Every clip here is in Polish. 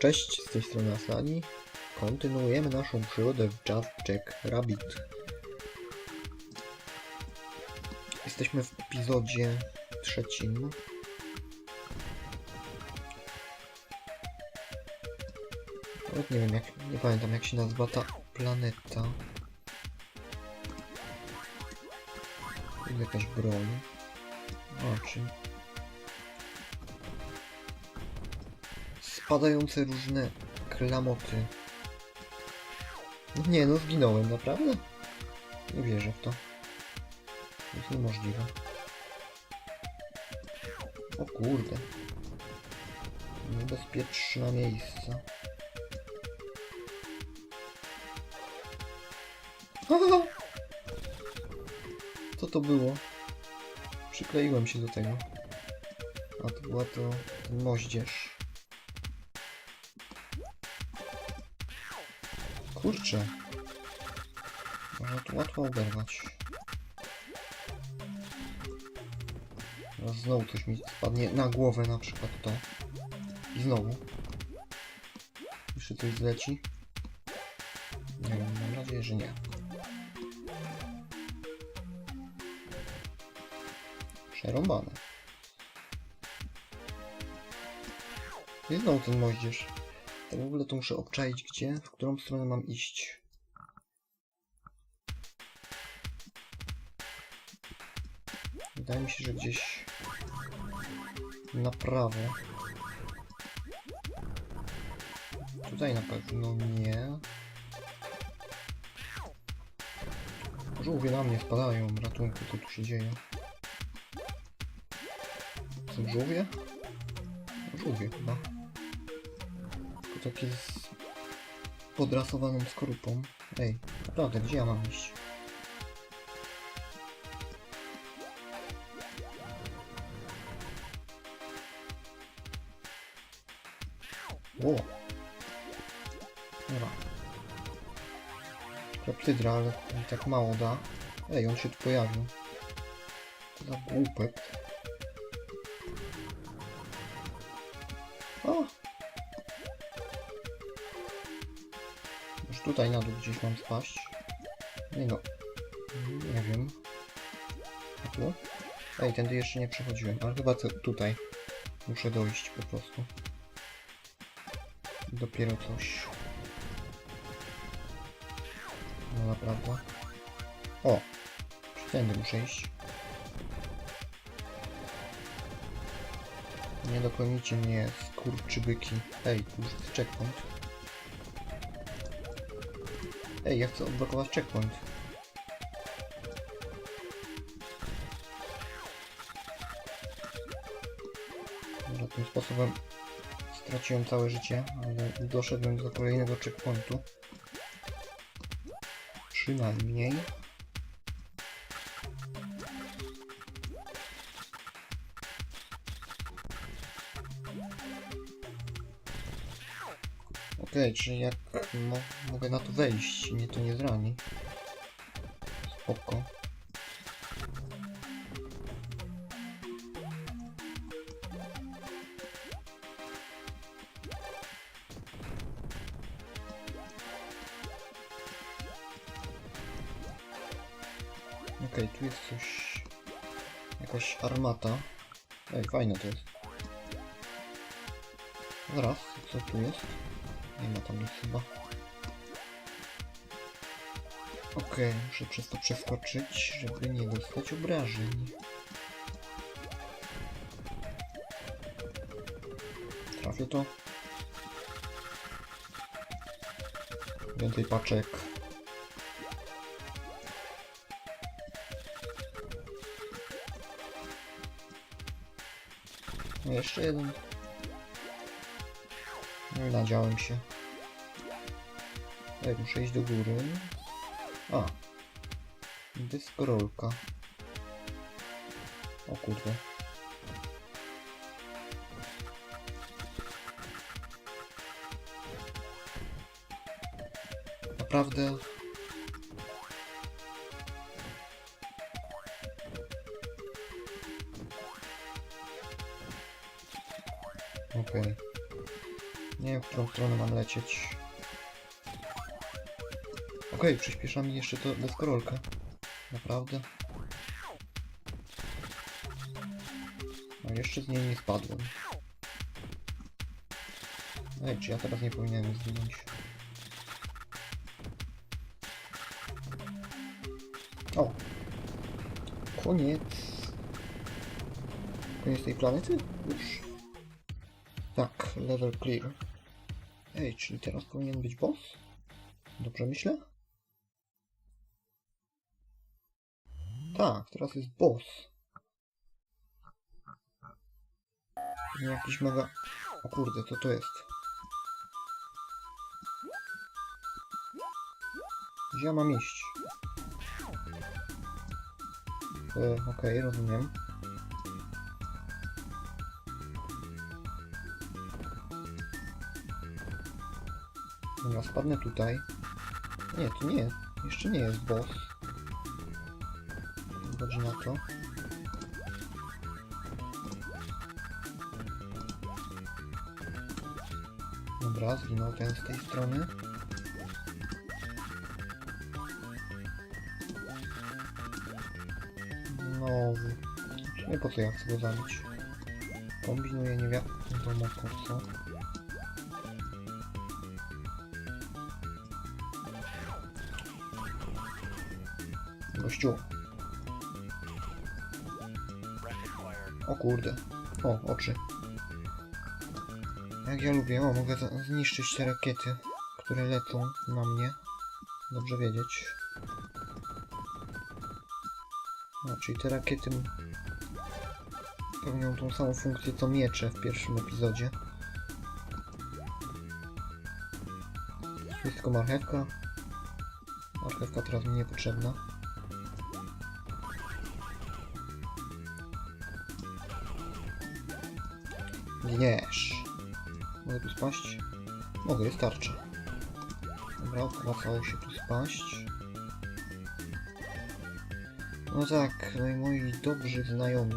Cześć, z tej strony Asani. Kontynuujemy naszą przygodę w Just Jack Rabbit. Jesteśmy w epizodzie trzecim. Nawet nie wiem jak, nie pamiętam jak się nazywa ta planeta. Jest jakaś broń. O. Spadające różne klamoty. Nie no, zginąłem, naprawdę? Nie wierzę w to. Jest niemożliwe. O kurde. Niebezpieczne miejsca. Co to było? Przykleiłem się do tego. A to była to ten moździerz. Kurczę. Można tu łatwo oberwać. Teraz znowu coś mi spadnie na głowę na przykład to. I znowu. Jeszcze coś zleci. Nie wiem, mam nadzieję, że nie. Przerąbane. I znowu ten moździerz. Tak w ogóle to muszę obczaić gdzie, w którą stronę mam iść. Wydaje mi się, że gdzieś na prawo. Tutaj na pewno nie. Żółwie na mnie spadają, ratunku, co tu się dzieje? Są żółwie? Żółwie chyba. Takie z podrasowaną skorupą. Ej, naprawdę, gdzie ja mam iść? Ło! Dobra. Klepsydra, ale tak mało da. Ej, on się tu pojawił. Za głupek. Tutaj na dół gdzieś mam spaść. Nie no. Nie wiem. A tu? Ej, tędy jeszcze nie przechodziłem, ale chyba tutaj. Muszę dojść po prostu. Dopiero coś. No naprawdę. O! Tędy muszę iść? Nie dogonicie mnie, skurczybyki. Ej, tu jest checkpoint. Ej, ja chcę odblokować checkpoint. Dobra, tym sposobem straciłem całe życie, ale doszedłem do kolejnego checkpointu. Przynajmniej. Okej, czyli jak mo mogę na to wejść, mnie to nie zrani. Spoko. Okej, tu jest coś... Jakaś armata. Ej, fajne to jest. Zaraz, co tu jest? Nie ma tam nic chyba. Okej, muszę przez to przeskoczyć, żeby nie dostać obrażeń. Trafię to. Więcej paczek. No jeszcze jeden. No nadziałem się. Ej, muszę iść do góry. A. Dyskorolka. O kurde. Naprawdę... Okej. Nie wiem, w którą stronę mam lecieć. Okej, przyspiesza mi jeszcze to deskorolkę. Naprawdę. A jeszcze z niej nie spadłem. Ej, czy ja teraz nie powinienem zginąć? O! Koniec. Koniec tej planety? Już. Tak, level clear. Ej, czyli teraz powinien być boss? Dobrze myślę? Tak, teraz jest boss. Nie jakiś mega... O kurde, to to jest. Gdzie ja mam iść? E, Okej, rozumiem. Dobra, spadnę tutaj. Nie, to nie. Jeszcze nie jest boss. Chodzi na to. Dobra, zginął ten z tej strony. No, nie po co ja chcę go zabić. Kombinuję nie wiadomo po co. Gościu. O kurde. O, oczy. Jak ja lubię, o, mogę zniszczyć te rakiety, które lecą na mnie. Dobrze wiedzieć. No, czyli te rakiety pełnią tą samą funkcję co miecze w pierwszym epizodzie. Tylko marchewka. Marchewka teraz mi niepotrzebna. Gniesz. Mogę tu spaść? Mogę, jest tarcza. Dobra, opłacało się tu spaść. No tak, no i moi dobrzy znajomi.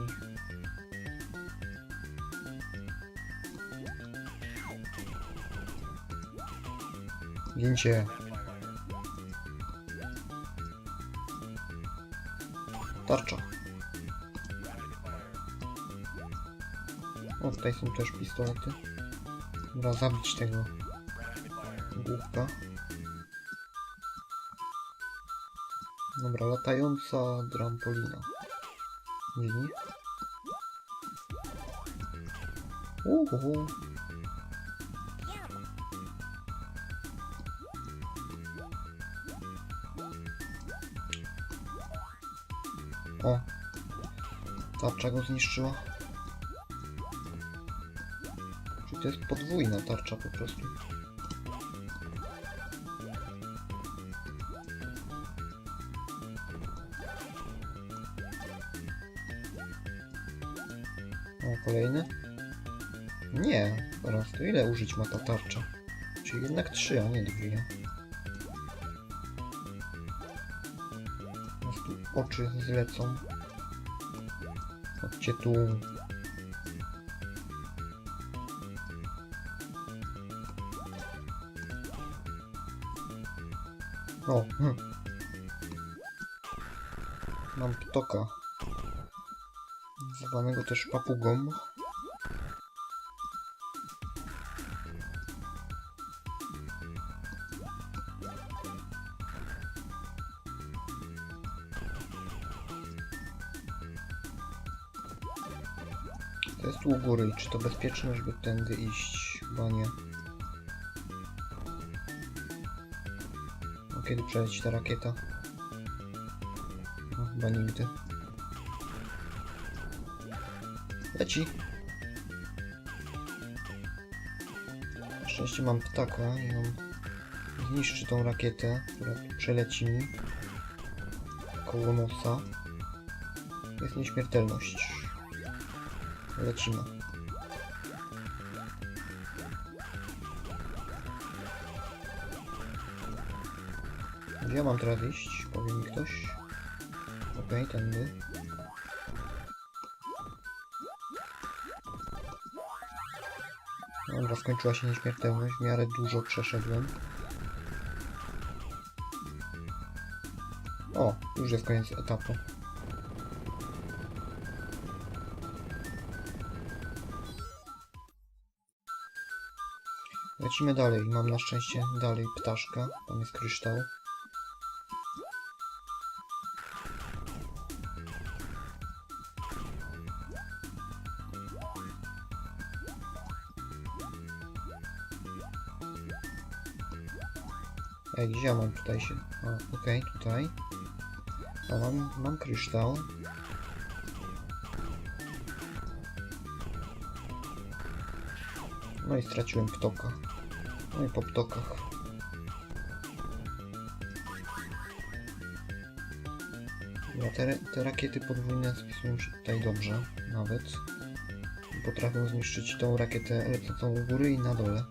Zdjęcie. Tarcza. Tutaj są też pistolety. Dobra, zabić tego głupka. Dobra, latająca trampolina. Mini. Uhu. O. Tarcza go zniszczyła. To jest podwójna tarcza po prostu? O, kolejny? Nie, teraz to ile użyć ma ta tarcza? Czyli jednak trzy, a nie dwie. Teraz tu oczy zlecą. Chodźcie tu. O, hm. Mam ptoka. Zwanego też papugą. To jest u góry czy to bezpieczne, żeby tędy iść? Chyba nie. No, kiedy przeleci ta rakieta? No, chyba nigdy. Leci. Na szczęście mam ptaka i on zniszczy tą rakietę, która przeleci mi koło nosa. Jest nieśmiertelność. Lecimy. Ja mam teraz iść? Powie mi ktoś. Okej, tędy. Dobra, skończyła się nieśmiertelność, w miarę dużo przeszedłem. O, już jest koniec etapu. Lecimy dalej. Mam na szczęście dalej ptaszka. Tam jest kryształ. Ej, gdzie ja mam tutaj się... O, okej, tutaj. O, mam, mam kryształ. No i straciłem ptoka. No i po ptokach. Ja te, te rakiety podwójne spisują się tutaj dobrze, nawet. Potrafią zniszczyć tą rakietę lecącą u góry i na dole.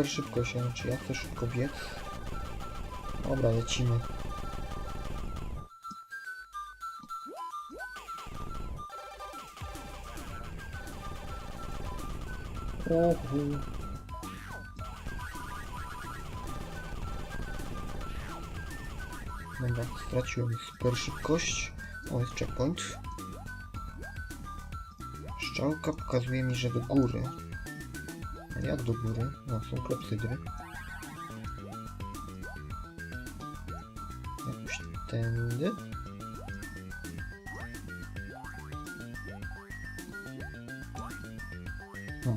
Super szybko się, czy ja chcę szybko biec? Dobra, lecimy. Ohu. Dobra, straciłem super szybkość. O, jest checkpoint. Szczałka pokazuje mi, że do góry. Jak do góry? No, są klepsydry. Jakoś tędy? No.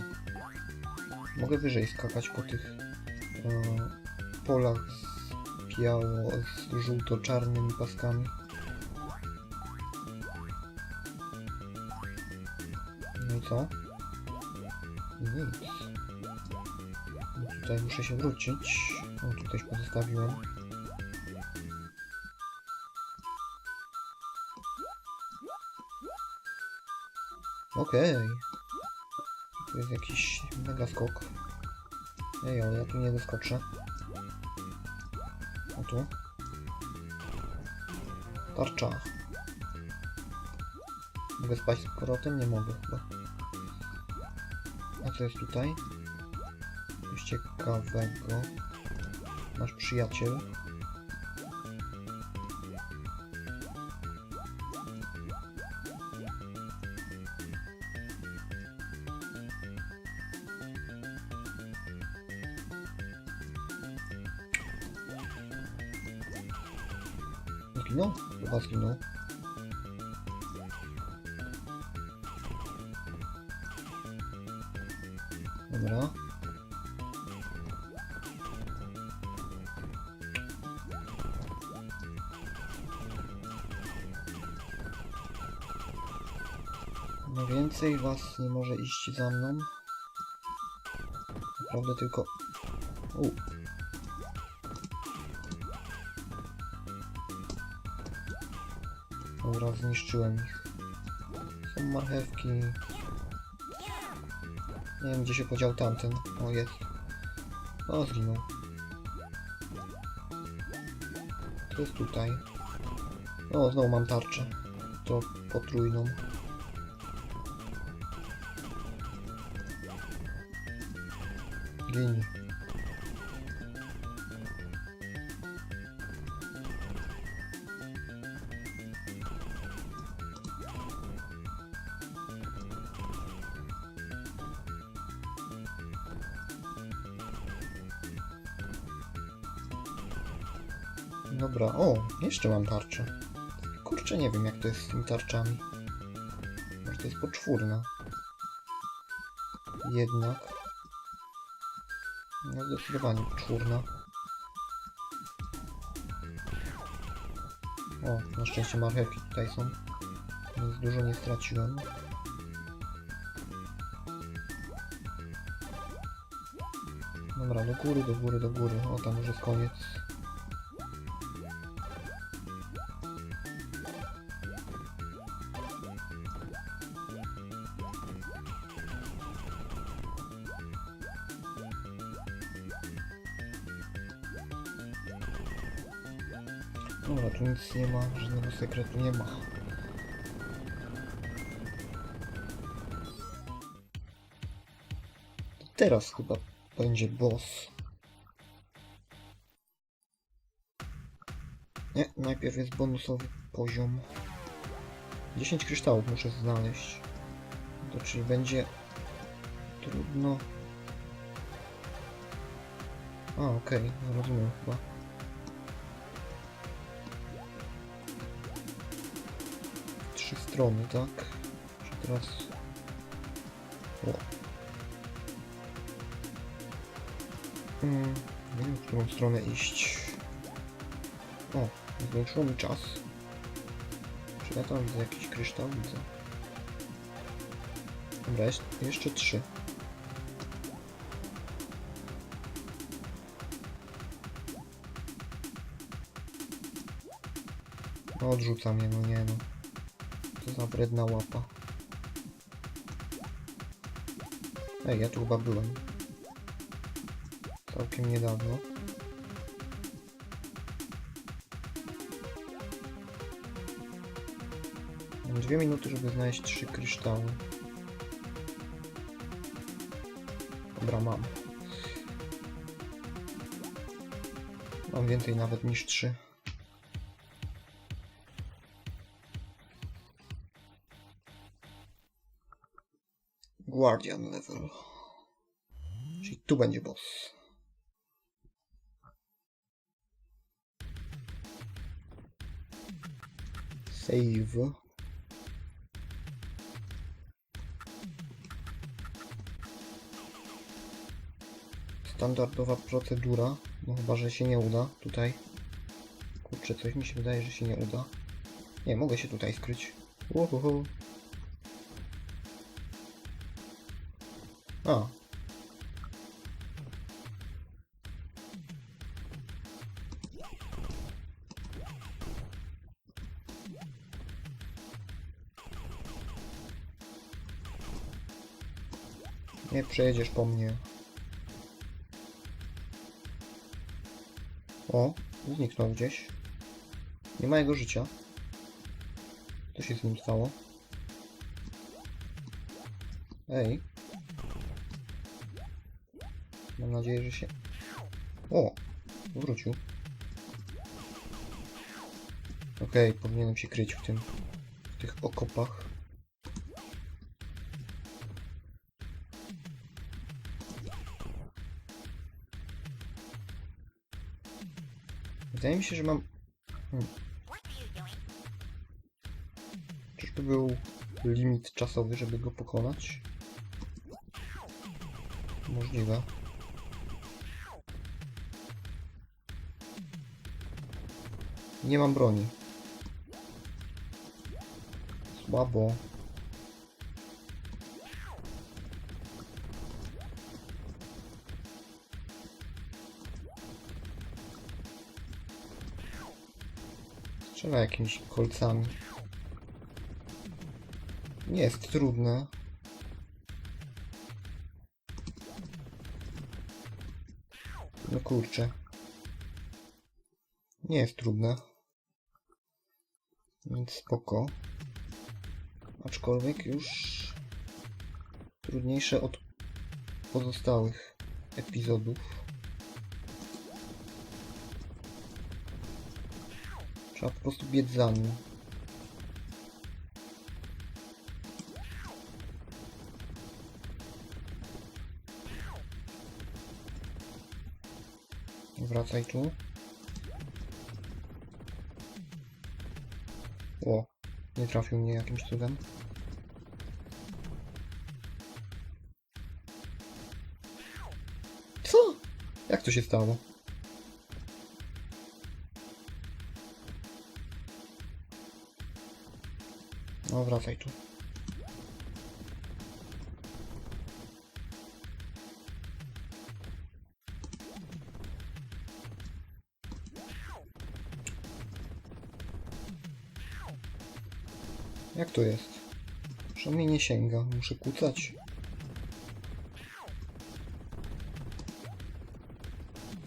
Mogę wyżej skakać po tych e, polach z biało, z żółto-czarnymi paskami. No i co? Nic. Tutaj muszę się wrócić. O, tu też pozostawiłem. Okej. Tu jest jakiś mega skok. Ej, ale ja tu nie doskoczę. A tu? Tarcza. Mogę spać z powrotem? Nie mogę chyba. A co jest tutaj? Ciekawego. Nasz przyjaciel. Zginął? Chyba zginął. Więcej was nie może iść za mną. Naprawdę tylko... U. Dobra, zniszczyłem ich. Są marchewki. Nie wiem gdzie się podział tamten. O jest. O zginął. To jest tutaj. O, znowu mam tarczę. To potrójną. Gini. Dobra, o, jeszcze mam tarczę. Kurczę, nie wiem jak to jest z tymi tarczami. Może to jest poczwórna. Jednak. No zdecydowanie poczwórna. O, na szczęście marchewki tutaj są. Więc dużo nie straciłem. Dobra, do góry, do góry, do góry. O, tam już jest koniec. Dobra, tu nic nie ma, żadnego sekretu nie ma. Teraz chyba będzie boss. Nie, najpierw jest bonusowy poziom. 10 kryształów muszę znaleźć. To czyli będzie trudno. A, okej, rozumiem chyba. Strony, tak? Czy teraz... O. Hmm, nie wiem, w którą stronę iść. O, zwiększyło mi czas. Czy ja tam widzę jakiś kryształ? Widzę. Dobra, jest, jeszcze trzy. No odrzucam je, no nie no. Za wredna łapa. Ej, ja tu chyba byłem. Całkiem niedawno. Mam dwie minuty, żeby znaleźć trzy kryształy. Dobra, mam. Mam więcej nawet niż trzy. Guardian level. Czyli tu będzie boss. Save. Standardowa procedura. No chyba, że się nie uda tutaj. Kurczę, coś mi się wydaje, że się nie uda. Nie, mogę się tutaj skryć. Uhuhu. A. Nie przejedziesz po mnie. O, zniknął gdzieś. Nie ma jego życia. Co się z nim stało? Ej. Nadzieję, że się... O! Wrócił. Okej, powinienem się kryć w tym... w tych okopach. Wydaje mi się, że mam... Hmm. Czyżby był limit czasowy, żeby go pokonać? Możliwe. Nie mam broni. Słabo. Trzeba jakimiś kolcami. Nie jest trudne. No kurczę. Nie jest trudne. Więc spoko. Aczkolwiek już trudniejsze od pozostałych epizodów. Trzeba po prostu biec za nim. Wracaj tu. Nie trafił mnie jakimś cudem. Co? Jak to się stało? No, wracaj tu. Jak to jest? Że mnie nie sięga, muszę kucać.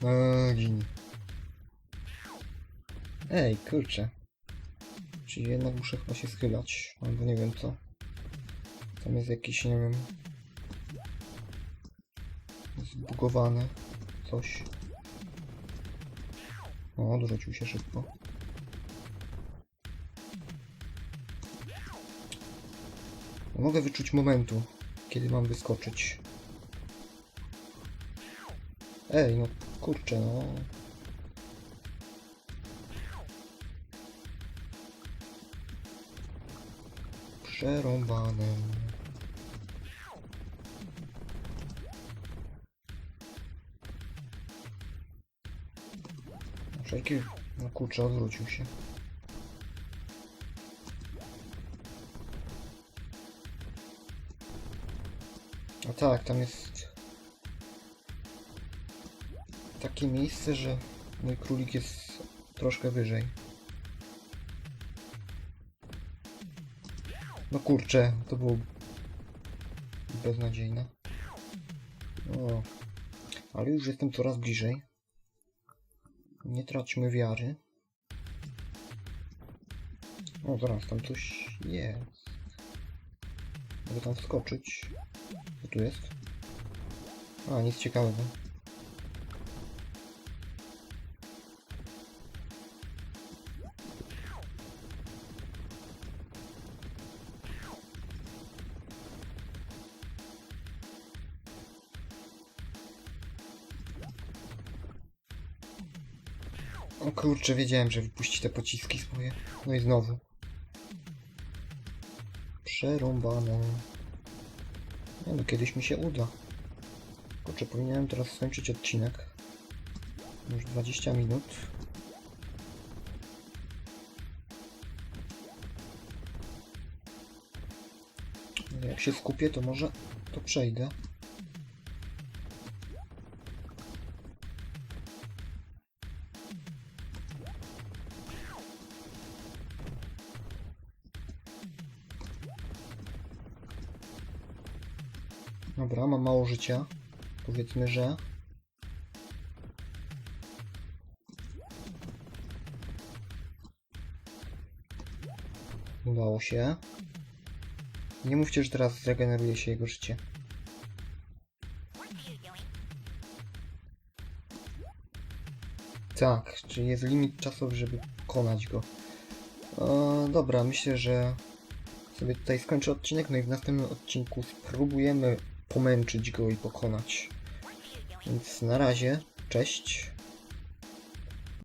Eee. Ej, kurczę. Czyli jednak muszę chyba się schylać, albo nie wiem co. Tam jest jakiś, nie wiem... Zbugowane coś. O, odwrócił się szybko. Mogę wyczuć momentu, kiedy mam wyskoczyć. Ej, no kurczę, no. Przerąbane. Wszelki... No kurczę, odwrócił się. A tak, tam jest takie miejsce, że mój królik jest troszkę wyżej. No kurczę, to było beznadziejne. O, ale już jestem coraz bliżej. Nie traćmy wiary. O, zaraz, tam coś jest. Mogę tam wskoczyć. Co tu jest? A, nic ciekawego. O kurczę, wiedziałem, że wypuści te pociski swoje. No i znowu. Przerąbane. Nie no, kiedyś mi się uda. Kurczę, powinienem teraz skończyć odcinek. Już 20 minut. Jak się skupię, to może to przejdę. Dobra, mam mało życia. Powiedzmy, że. Udało się. Nie mówcie, że teraz zregeneruje się jego życie. Tak, czyli jest limit czasowy, żeby pokonać go. E, dobra, myślę, że sobie tutaj skończę odcinek, no i w następnym odcinku spróbujemy pomęczyć go i pokonać. Więc na razie, cześć.